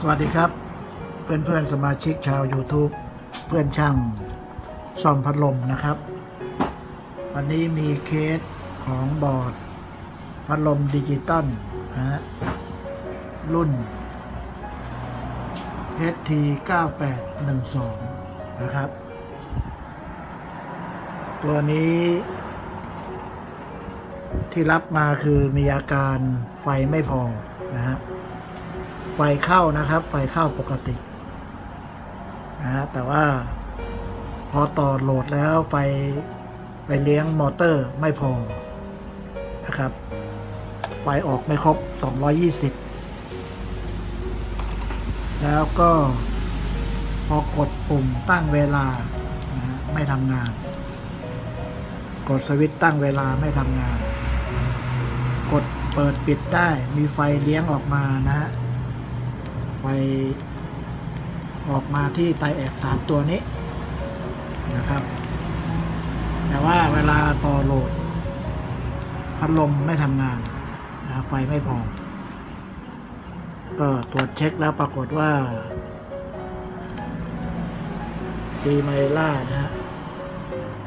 สวัสดีครับ เพื่อนเพื่อนๆสมาชิกชาว YouTube เพื่อนช่างซ่อมพัดลมนะครับ วันนี้มีเคสของบอร์ด พัดลมดิจิตอลนะฮะรุ่น HT 9812 นะครับ ตัวนี้ที่รับมาคือมีอาการไฟไม่พอนะฮะ ไฟเข้านะครับ ไฟเข้าปกตินะฮะแต่ว่าพอต่อโหลดแล้วไฟไปเลี้ยงมอเตอร์ไม่พอนะครับ ไฟออกไม่ครบ 220 แล้วก็พอกดปุ่มตั้งเวลานะไม่ทำงาน กดสวิตช์ตั้งเวลาไม่ทำงาน กดเปิดปิดได้มีไฟเลี้ยงออกมานะฮะ ไฟออกมาที่ไตแอกสามตัวนี้นะครับ แต่ว่าเวลาต่อโหลด พัดลมไม่ทำงานนะไฟไม่พอ ก็ตรวจเช็คแล้วปรากฏว่าซีไมล่านะฮะ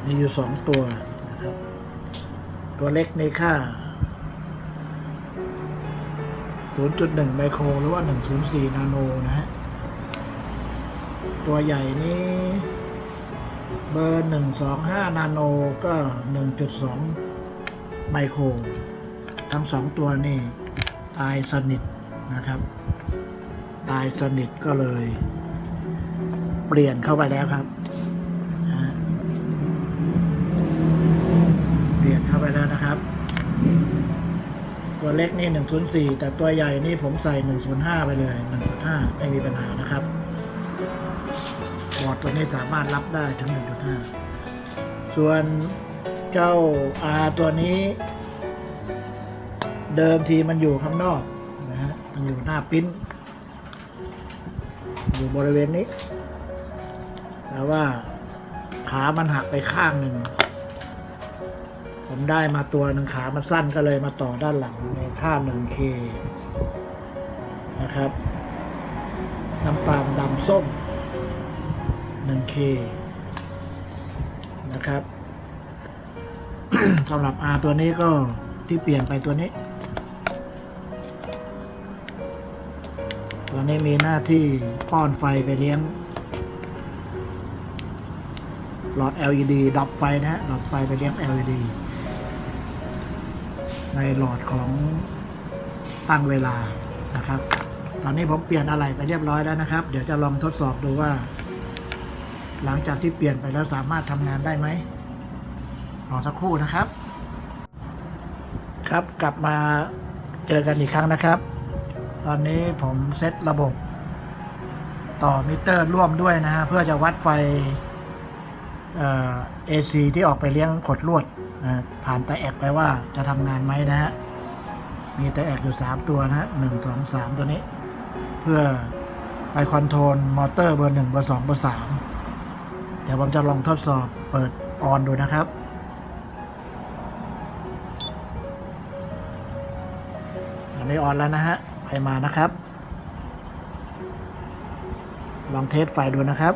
มีอยู่สองตัวนะครับ ตัวเล็กในค่า 0.1 ไมโครหรือว่า 104 นาโนนะฮะ ตัวใหญ่นี้เบอร์ 125 นาโนก็ 1.2 ไมโคร ทั้งสองตัวนี่ตายสนิทนะครับ ตายสนิทก็เลย เปลี่ยนเข้าไปแล้วครับนะฮะเปลี่ยนเข้าไปแล้วนะครับ ตัวเล็กนี่ 104 แต่ตัวใหญ่นี่ผมใส่ 105 ไปเลย 1.5 ไม่มีปัญหานะครับบอร์ดตัวนี้สามารถรับได้ถึง 1.5 ส่วนเจ้า R ตัวนี้ เดิมทีมันอยู่ข้างนอกนะฮะ มันอยู่หน้าปิ้น อยู่บริเวณนี้ แต่ว่าขามันหักไปข้างหนึ่ง ผมได้มาตัวหนึ่งขามันสั้นก็เลยมาต่อด้านหลังในค่า 1K นะครับน้ำตาลดำส้ม 1K นะครับสำหรับ R ตัวนี้ก็ที่เปลี่ยนไปตัวนี้ ตัวนี้มีหน้าที่ป้อนไฟไปเลี้ยง หลอด LED ดับไฟนะฮะดับไฟไปเลี้ยง LED ในหลอดของตั้งเวลานะครับ ตอนนี้ผมเปลี่ยนอะไรไปเรียบร้อยแล้วนะครับ เดี๋ยวจะลองทดสอบดูว่า หลังจากที่เปลี่ยนไปแล้วสามารถทำงานได้ไหมรอสักครู่นะครับ ครับกลับมาเจอกันอีกครั้งนะครับ ตอนนี้ผมเซตระบบ ต่อมิเตอร์ร่วมด้วยนะฮะเพื่อจะวัดไฟ เอ่อ AC ที่ออกไปเลี้ยงขดลวดผ่านไตแอกไปว่าจะทำงานไหมนะฮะ มีไตแอกอยู่ 3 ตัวนะฮะหนึ่งสองสามตัวนี้ เพื่อไปคอนโทรลมอเตอร์เบอร์หนึ่งเบอร์สองเบอร์สามเดี๋ยวผมจะลองทดสอบเปิดออนดูนะครับอันนี้ออนแล้วนะฮะไปมานะครับ ลองเทสไฟดูนะครับ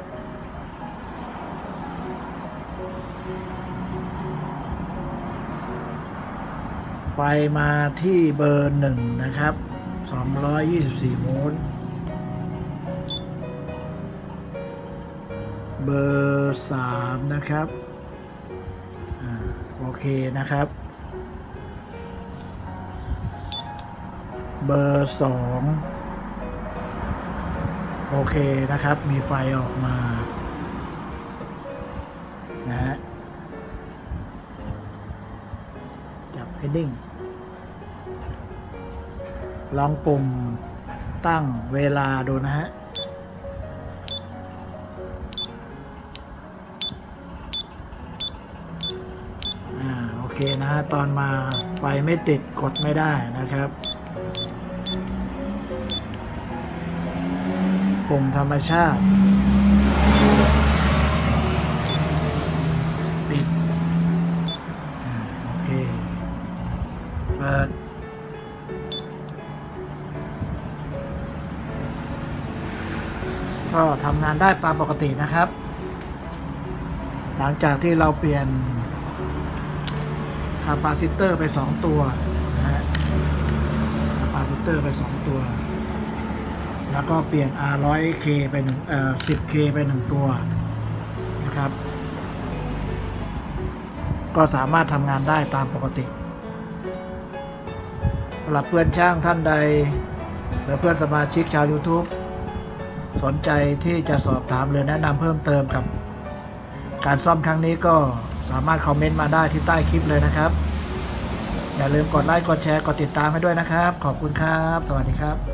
ไฟมาที่เบอร์หนึ่งนะครับ 224 โวลต์ เบอร์สามนะครับอ่าโอเคนะครับ เบอร์สองโอเคนะครับ มีไฟออกมา จับให้นิ่งลองปุ่มตั้งเวลาดูนะฮะ อ่า โอเคนะฮะ ตอนมาไฟไม่ติดกดไม่ได้นะครับ ปุ่มธรรมชาติ ก็ทำงานได้ตามปกตินะครับ หลังจากที่เราเปลี่ยนคาปาซิเตอร์ไป2ตัวนะฮะคาปาซิเตอร์ไป2ตัว แล้วก็เปลี่ยน R100K ไปหนึ่งเอ่อ 10K ไป1ตัวนะครับ ก็สามารถทำงานได้ตามปกติสำหรับเพื่อนช่างท่านใดหรือเพื่อนสมาชิกชาว YouTube สนใจที่จะสอบถามหรือแนะนำเพิ่มเติมกับการซ่อมครั้งนี้ก็สามารถคอมเมนต์มาได้ที่ใต้คลิปเลยนะครับ อย่าลืมกดไลค์กดแชร์กดติดตามให้ด้วยนะครับ ขอบคุณครับ สวัสดีครับ